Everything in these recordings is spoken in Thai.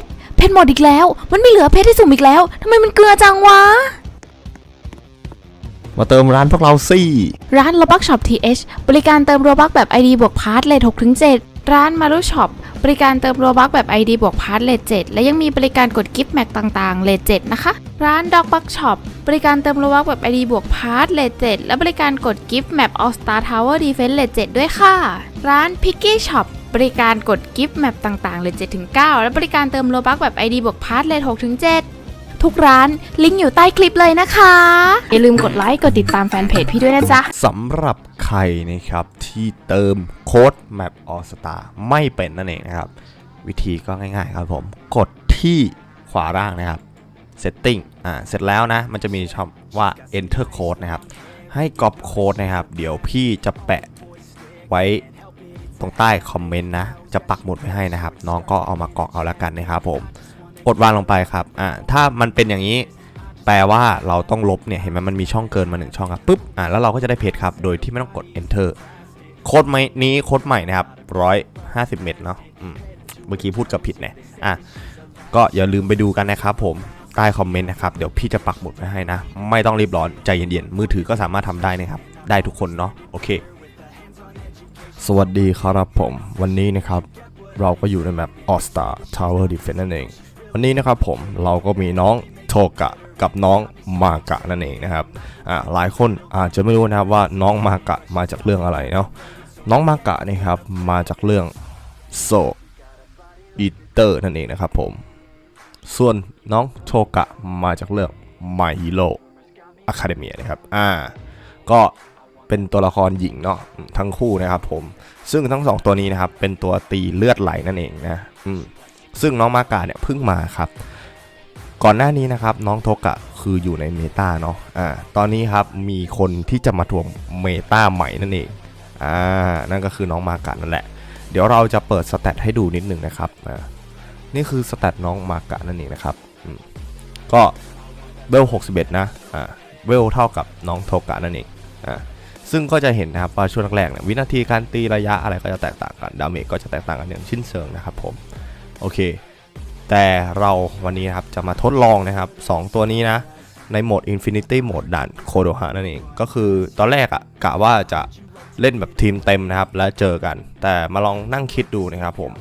ชร เพชรหมดอีกแล้ว มันไม่เหลือเพชรที่สุ่มอีกแล้วทำไมมันเกลือจังวะ มาเติมร้านพวกเราสิร้าน Robux Shop TH บริการเติมโรบักแบบ ID บวกพาร์ทเลท6ถึง7ร้าน Maru Shop บริการเติมโรบักแบบ ID บวกพาร์ทเลท7และยังมีบริการกดกิฟต์แม็กต่างๆเลท7นะคะ ร้าน Dog Bug Shop บริการเติมโรบักแบบ ID บวกพาร์ทเลท7และบริการกดกิฟต์แมป All Star Tower Defense เลท7ด้วยค่ะ ร้าน Picky Shop บริการกดกิฟต์แมปต่างๆเลท7ถึง9และบริการเติมโรบักแบบ ID บวกพาร์ทเลท6ถึง7ทุกร้านลิงก์อยู่ใต้คลิปเลยนะคะ อย่าลืมกดไลค์ กดติดตามแฟนเพจพี่ด้วยนะจ๊ะ สำหรับใครนะครับที่เติมโค้ด Map All Star ไม่เป็นนั่นเองนะครับ วิธีก็ง่ายๆครับผมกดที่ขวาล่างนะครับ Setting อ่าเสร็จแล้วนะ มันจะมีช่องว่า Enter Code นะครับ ให้ก๊อปโค้ดนะครับ เดี๋ยวพี่จะแปะไว้ รงใต้คอมเมนต์นะ จะปักหมุดไว้ให้นะครับ น้องก็เอามากรอกเอาแล้วกันนะครับผม กดวางลงไปครับ อ่า ถ้ามันเป็นอย่างนี้ แปลว่าเราต้องลบเนี่ย เห็นไหมมันมีช่องเกินมาหนึ่งช่องครับ ปุ๊บ อ่า แล้วเราก็จะได้เพจครับ โดยที่ไม่ต้องกด enter โค้ดใหม่นี้โค้ดใหม่นะครับร้อยห้าสิบเมตรเนาะเมื่อกี้พูดกับผิดเนี่ยอะ ก็อย่าลืมไปดูกันนะครับผมใต้คอมเมนต์นะครับ เดี๋ยวพี่จะปักหมุดไว้ให้นะ ไม่ต้องรีบร้อนใจเย็นๆ มือถือก็สามารถทำได้นะครับ ได้ทุกคนเนาะ โอเค สวัสดีครับผม วันนี้นะครับเราก็อยู่ในแมป All Star Tower Defense นั่นเอง วันนี้นะครับผมเราก็มีน้องโทกะกับน้องมากะนั่นเองนะครับอ่าหลายคนอาจจะไม่รู้นะครับว่าน้องมากะมาจากเรื่องอะไรเนาะน้องมากะนี่ครับมาจากเรื่องโซอีเตอร์นั่นเองนะครับผมส่วนน้องโทกะมาจากเรื่อง My Hero Academia นะครับอ่าก็ เป็นตัวละครหญิงเนาะทั้งคู่นะครับผม ซึ่งทั้งสองตัวนี้นะครับเป็นตัวตีเลือดไหลนั่นเองนะซึ่งน้องมากาเนี่ยเพิ่งมาครับ ก่อนหน้านี้นะครับน้องโทกะคืออยู่ในเมตาเนาะอ่าตอนนี้ครับมีคนที่จะมาทวงเมตาใหม่นั่นเองอ่านั่นก็คือน้องมากะนั่นแหละ เดี๋ยวเราจะเปิดสแตทให้ดูนิดหนึ่งนะครับอ่านี่คือสแตทน้องมากะนั่นเองนะครับก็เวล61นะอ่าเวลเท่ากับน้องโทกะนั่นเองอ่า ซึ่งก็จะเห็นนะครับว่าช่วงแรกๆเนี่ยวินาทีการตีระยะอะไรก็จะแตกต่างกันดาเมจก็จะแตกต่างกันอย่างชิ้นเชิงนะครับผมโอเค แต่เราวันนี้นะครับจะมาทดลองนะครับ 2 ตัวนี้นะ ในโหมด Infinity โหมดด่านโคโดฮะนั่นเอง ก็คือตอนแรกอะกะว่าจะเล่นแบบทีมเต็มนะครับ แล้วเจอกัน แต่มาลองนั่งคิดดูนะครับผม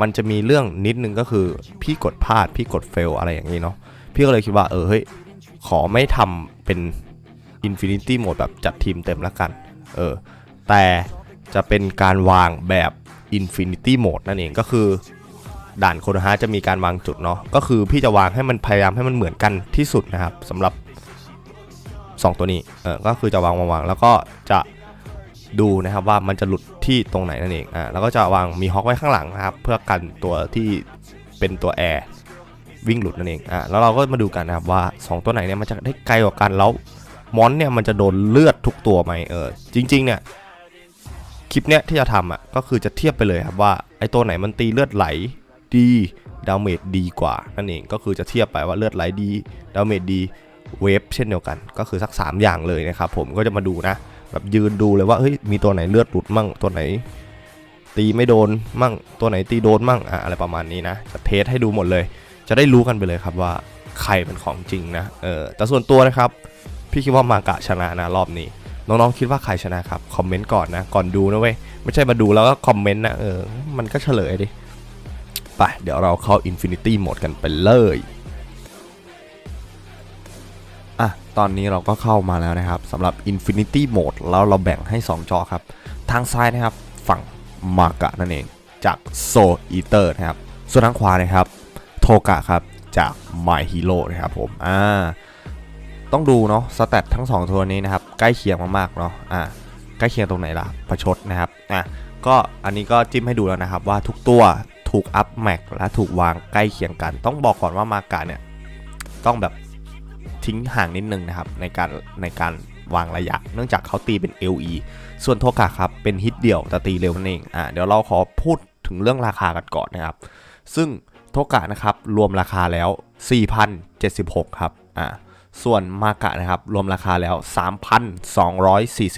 มันจะมีเรื่องนิดนึงก็คือพี่กดพลาดพี่กดเฟลอะไรอย่างนี้เนาะพี่ก็เลยคิดว่าเออเฮ้ยขอไม่ทำเป็น Infinity โหมดแบบจัดทีมเต็มแล้วกัน เออ แต่จะเป็นการวางแบบ Infinity Mode นั่นเองก็คือ ด่านโคโดฮาจะมีการวางจุดเนาะ ก็คือพี่จะวางให้มันพยายามให้มันเหมือนกันที่สุดนะครับสำหรับ 2 ตัวนี้ เออ ก็คือจะวางวางวางแล้วก็จะดูนะครับว่ามันจะหลุดที่ตรงไหนนั่นเอง อ่า แล้วก็จะวางมีฮอกไว้ข้างหลังนะครับ เพื่อกันตัวที่เป็นตัวแอร์วิ่งหลุดนั่นเอง อ่า แล้วเราก็มาดูกันนะครับว่า 2 ตัวไหนเนี่ยมันจะได้ไกลกว่ากันแล้ว มอนเนี่ยมันจะโดนเลือดทุกตัวไหมเออจริงๆเนี่ยคลิปเนี้ยที่จะทำอะก็คือจะเทียบไปเลยครับว่าไอ้ตัวไหนมันตีเลือดไหลดีดาเมจดีกว่านั่นเองก็คือจะเทียบไปว่าเลือดไหลดีดาเมจดีเวฟเช่นเดียวกันก็คือสัก 3 อย่างเลยนะครับผมก็จะมาดูนะแบบยืนดูเลยว่าเฮ้ยมีตัวไหนเลือดหลุดมั่งตัวไหน ตีไม่โดนมั่งตัวไหนตีโดนมั่งอะอะไรประมาณนี้นะจะเทสให้ดูหมดเลย จะได้รู้กันไปเลยครับว่าใครเป็นของจริงนะเออแต่ส่วนตัวนะครับ พี่คิดว่ามากะชนะนะรอบนี้ น้องๆคิดว่าใครชนะครับคอมเมนต์ก่อนนะก่อนดูนะเว้ยไม่ใช่มาดูแล้วก็คอมเมนต์นะเออมันก็เฉลยดิไปเดี๋ยวเราเข้า Infinity Mode กันไปเลยอะตอนนี้เราก็เข้ามาแล้วนะครับสำหรับ Infinity Mode แล้วเราแบ่งให้ 2 จอครับ ทางซ้ายนะครับฝั่งมากะนั่นเองจาก Soul Eater นะครับ ส่วนทางขวานะครับ โทกะครับ จาก My Hero นะครับผม อ่า ต้องดูเนาะสแตททั้ง 2 ตัวนี้นะครับ ใกล้เคียงมากๆเนาะอ่าใกล้เคียงตรงไหนล่ะประชดนะครับอะก็อันนี้ก็จิ้มให้ดูแล้วนะครับว่าทุกตัวถูกอัพแม็กและถูกวางใกล้เคียงกัน ต้องบอกก่อนว่ามากาเนี่ยต้องแบบทิ้งห่างนิดนึงนะครับในการในการวางระยะ เนื่องจากเขาตีเป็น LE ส่วนโทกะครับเป็นฮิตเดี่ยวแต่ตีเร็วนั่นเองอะเดี๋ยวเราขอพูดถึงเรื่องราคากันก่อนนะครับ ซึ่งโทกะนะครับรวมราคาแล้ว 4,076 ครับอ่า ส่วนมากะนะครับรวมราคาแล้ว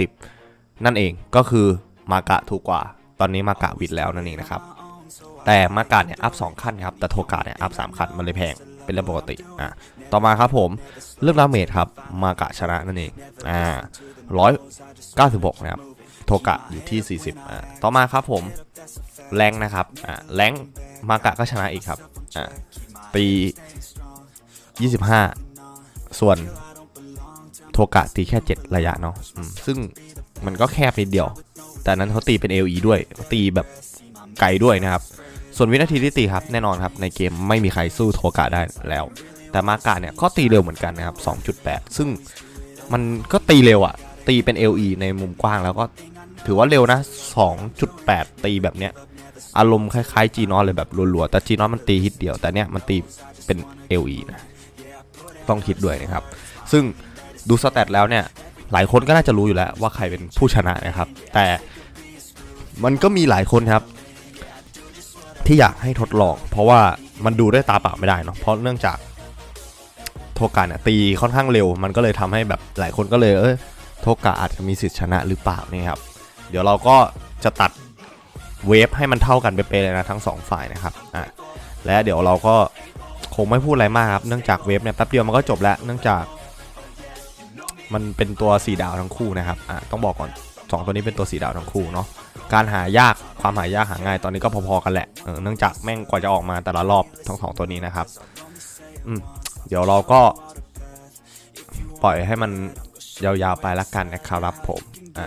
3,240 นั่นเองก็คือมากะถูกกว่า ตอนนี้มากะวิดแล้วนั่นเองนะครับ แต่มากาเนี่ยอัพ 2 ขั้นครับ แต่โทกาเนี่ยอัพ 3 ขั้นมันเลยแพงเป็นเรื่องปกติอะต่อมาครับผมเรื่องดาเมจครับมากะชนะนั่นเองอ่าร้อยเก้าสิบหกนะครับโทกะอยู่ที่ 40อ่าต่อมาครับผมแรงนะครับอ่าแรงมากะก็ชนะอีกครับอ่าตี 25 ส่วนโทกะตีแค่ 7 ระยะเนาะซึ่งมันก็แคบนิดเดียว แต่นั้นเขาตีเป็น LE ด้วยตีแบบไกลด้วยนะครับ ส่วนวินาทีที่ตีครับแน่นอนครับ ในเกมไม่มีใครสู้โทกะได้แล้ว แต่มากะเนี่ยก็ตีเร็วเหมือนกันนะครับ 2.8 ซึ่งมันก็ตีเร็วอะตีเป็น LE ในมุมกว้างแล้วก็ถือว่าเร็วนะ 2.8 ตีแบบเนี้ย อารมณ์คล้ายๆ G นอเลยแบบรัวๆ แต่ G นอมันตีฮิตเดียว แต่เนี้ยมันตีเป็น LE นะ ต้องคิดด้วยนะครับ ซึ่งดูสแตทแล้วเนี่ยหลายคนก็น่าจะรู้อยู่แล้วว่าใครเป็นผู้ชนะนะครับ แต่มันก็มีหลายคนครับ ที่อยากให้ทดลอง เพราะว่ามันดูด้วยตาเปล่าไม่ได้เนาะเพราะเนื่องจากโทกะเนี่ยตีค่อนข้างเร็ว มันก็เลยทำให้แบบหลายคนก็เลยเออโทกะอาจจะมีสิทธิ์ชนะหรือเปล่านี่ครับ เดี๋ยวเราก็จะตัดเวฟให้มันเท่ากันเป๊ะเลยนะทั้งสองฝ่ายนะครับอะและเดี๋ยวเราก็ คงไม่พูดอะไรมากครับ เนื่องจากเวฟเนี่ยแป๊บเดียวมันก็จบแล้ว เนื่องจาก มันเป็นตัวสีดาวทั้งคู่นะครับอะต้องบอกก่อนสองตัวนี้เป็นตัวสีดาวทั้งคู่เนาะ การหายาก ความหายากหาง่ายตอนนี้ก็พอๆกันแหละ เออ เนื่องจากแม่งกว่าจะออกมาแต่ละรอบทั้งสองตัวนี้นะครับ อืม เดี๋ยวเราก็ ปล่อยให้มันยาวๆไปละกันนะครับผม อะ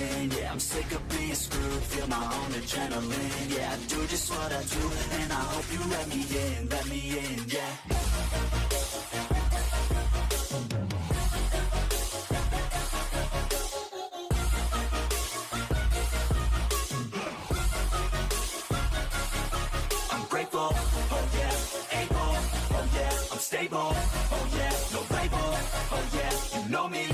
Sick of being screwed, feel my own adrenaline. Yeah, I do just what I do, and I hope you let me in, let me in. Yeah. I'm grateful, oh oh stable, oh yeah, no label, oh yeah, you know me,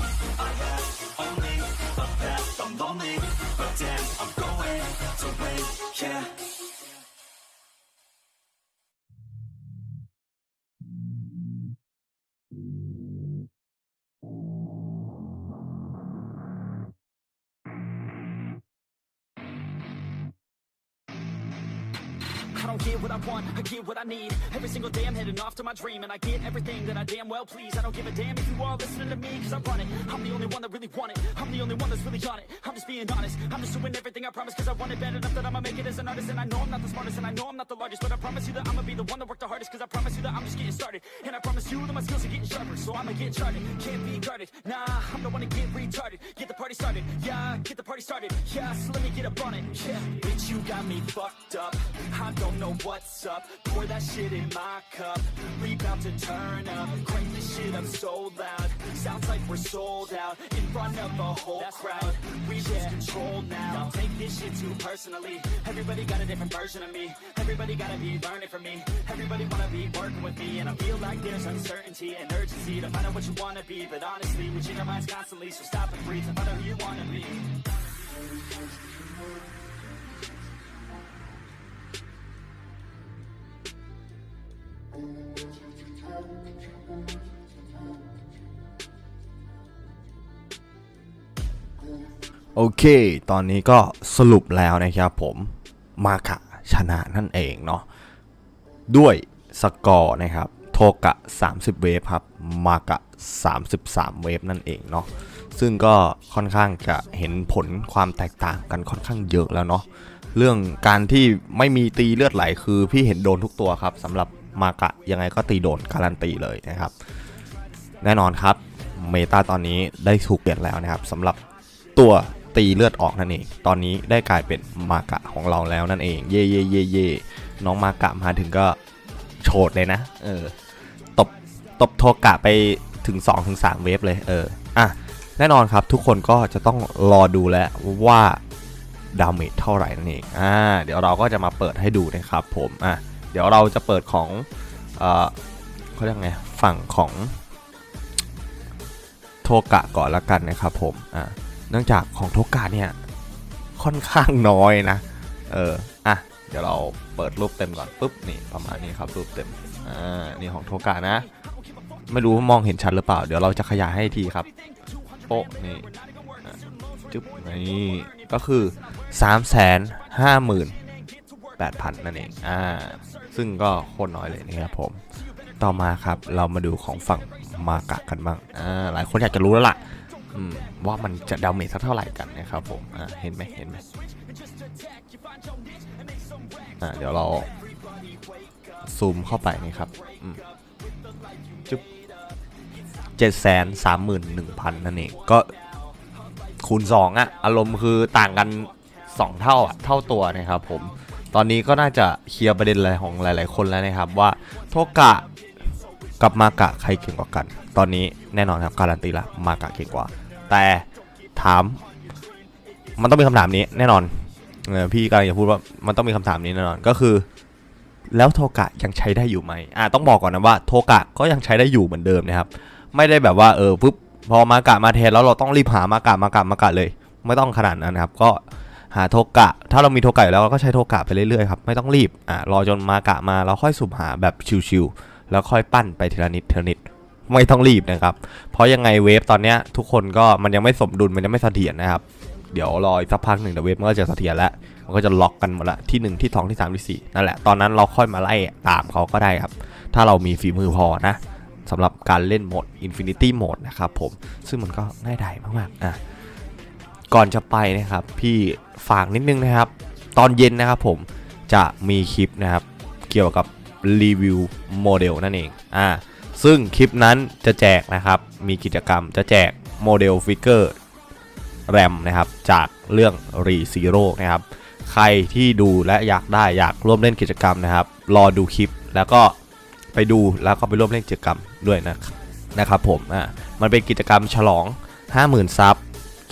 don't get what I want, I get what I need. Every single day I'm heading off to my dream, and I get everything that I damn well please. I don't give a damn if you all listening to me, cause I run it. I'm the only one that really want it. I'm the only one that's really on it. I'm just being honest. I'm just doing everything I promise, cause I want it bad enough that I'ma make it as an artist. And I know I'm not the smartest, and I know I'm not the largest, but I promise you that I'ma be the one that worked the hardest, cause I promise you that I'm just getting started. And I promise you that my skills are getting sharper, so I'ma get charted. Can't be guarded, nah, I'm the one to get retarded. Get party started, yeah, get the party started, yeah, so let me get up on it, yeah. Bitch, you got me fucked up. I don't know what's up. Pour that shit in my cup. We bout to turn up. Crank this shit up so loud. Sounds like we're sold out in front of a whole crowd. We lose control now. Don't take this shit too personally. Everybody got a different version of me. Everybody gotta be learning from me. Everybody wanna be working with me, and I feel like there's uncertainty and urgency to find out what you wanna be. But honestly, we change our minds constantly, so stop and breathe and find out who you wanna be. โอเค ตอนนี้ก็สรุปแล้วนะครับผม มาคะชนะนั่นเองเนาะ ด้วยสกอร์นะครับ โทกะ 30 เวฟครับ มากะ 33 เวฟนั่นเองเนาะ ซึ่งก็ค่อนข้างจะเห็นผลความแตกต่างกันค่อนข้างเยอะแล้วเนาะเรื่องการที่ไม่มีตีเลือดไหลคือพี่เห็นโดนทุกตัวครับสำหรับมากะยังไงก็ตีโดนการันตีเลยนะครับ แน่นอนครับเมตาตอนนี้ได้ถูกเปลี่ยนแล้วนะครับสำหรับตัวตีเลือดออกนั่นเอง ตอนนี้ได้กลายเป็นมากะของเราแล้วนั่นเอง เย่เย่เย่เย่น้องมากะมาถึงก็โฉดเลยนะเออตบตบโทกะไปถึง2-3ถึง3เวฟเลยเอออะ แน่นอนครับทุกคนก็จะต้องรอดูแล้วว่าดาเมจเท่าไหร่นั่นเองอ่าเดี๋ยวเราก็จะมาเปิดให้ดูนะครับผมอะเดี๋ยวเราจะเปิดของเอ่อเขาเรียกไงฝั่งของโทกะก่อนละกันนะครับผมอ่าเนื่องจากของโทกะเนี่ยค่อนข้างน้อยนะเอออะเดี๋ยวเราเปิดรูปเต็มก่อนปุ๊บนี่ประมาณนี้ครับรูปเต็มอ่านี่ของโทกะนะ ไม่รู้ว่ามองเห็นชัดหรือเปล่า เดี๋ยวเราจะขยายให้ทีครับ โป๊ะนี่จุ๊บนี่ก็คือ 3 5 8 0 0 0 นั่นเอง อ่า ซึ่งก็โคตรน้อยเลยนะครับผม ต่อมาครับเรามาดูของฝั่งมากะกันบ้าง อ่า หลายคนอยากจะรู้แล้วล่ะอืมว่ามันจะดาเมจสักเท่าไหร่กันนะครับผม อ่า เห็นไหมเห็นไหมอ่า เดี๋ยวเราซูมเข้าไปนี่ครับอืมจุ๊บ เจ็ดแสนสามหมื่นหนึ่งพันนั่นเอง ก็คูณ 2อะอารมณ์คือต่างกัน 2 เท่าอะเท่าตัวนะครับผม ตอนนี้ก็น่าจะเคลียร์ประเด็นอะไรของหลาย ๆ คนแล้วนะครับว่าโทกะกับมากะใครเก่งกว่ากัน ตอนนี้แน่นอนครับการันตีละมากะเก่งกว่า แต่ถาม มันต้องมีคำถามนี้แน่นอนพี่กำลังจะพูดว่ามันต้องมีคำถามนี้แน่นอนก็คือ แล้วโทกะยังใช้ได้อยู่ไหมอ่าต้องบอกก่อนนะว่าโทกะก็ยังใช้ได้อยู่เหมือนเดิมนะครับ ไม่ได้แบบว่าเออปุ๊บพอมากะมาแทนแล้วเราต้องรีบหามากะมากะมากะเลย ไม่ต้องขนาดนั้นครับ ก็หาโทกะ ถ้าเรามีโทกะอยู่แล้วเราก็ใช้โทกะไปเรื่อยๆครับไม่ต้องรีบอ่ารอจนมากะมาเราค่อยสุ่มหาแบบชิวๆแล้วค่อยปั้นไปทีละนิดทีละนิดไม่ต้องรีบนะครับ เพราะยังไงเวฟตอนเนี้ยทุกคนก็มันยังไม่สมดุลมันยังไม่เสถียรนะครับ เดี๋ยวรออีกสักพักหนึ่งเดี๋ยวเวฟมันก็จะเสถียรแล้ว มันก็จะล็อกกันหมดละที่ 1 ที่ 2 ที่ 3 ที่ 4 นั่นแหละ ตอนนั้นเราค่อยมาไล่ตามเขาก็ได้ครับ ถ้าเรามีฝีมือพอนะ สำหรับการเล่นโหมด Infinity Mode นะครับผม ซึ่งมันก็ง่ายดายมากๆอะก่อนจะไปนะครับ พี่ฝากนิดนึงนะครับ ตอนเย็นนะครับผมจะมีคลิปนะครับ เกี่ยวกับรีวิวโมเดลนั่นเองอ่าซึ่งคลิปนั้นจะแจกนะครับ มีกิจกรรมจะแจกโมเดลฟิกเกอร์แรมนะครับ จากเรื่อง r e Zero นะครับ ใครที่ดูและอยากได้อยากร่วมเล่นกิจกรรมนะครับ รอดูคลิปแล้วก็ ไปดูแล้วก็ไปร่วมเล่นกิจกรรมด้วยนะนะครับผมอ่ามันเป็นกิจกรรมฉลอง 50,000ซับ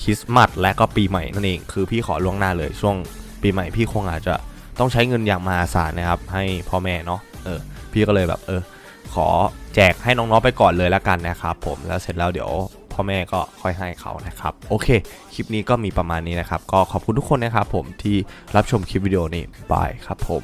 คริสต์มาสและก็ปีใหม่นั่นเอง คือพี่ขอล่วงหน้าเลยช่วงปีใหม่พี่คงอาจจะต้องใช้เงินอย่างมหาศาลนะครับ ให้พ่อแม่เนาะเออพี่ก็เลยแบบเออขอแจกให้น้องๆไปก่อนเลยแล้วกันนะครับผมแล้วเสร็จแล้วเดี๋ยวพ่อแม่ก็ค่อยให้เขานะครับ โอเค คลิปนี้ก็มีประมาณนี้นะครับ ก็ขอบคุณทุกคนนะครับผมที่รับชมคลิปวิดีโอนี้บายครับผม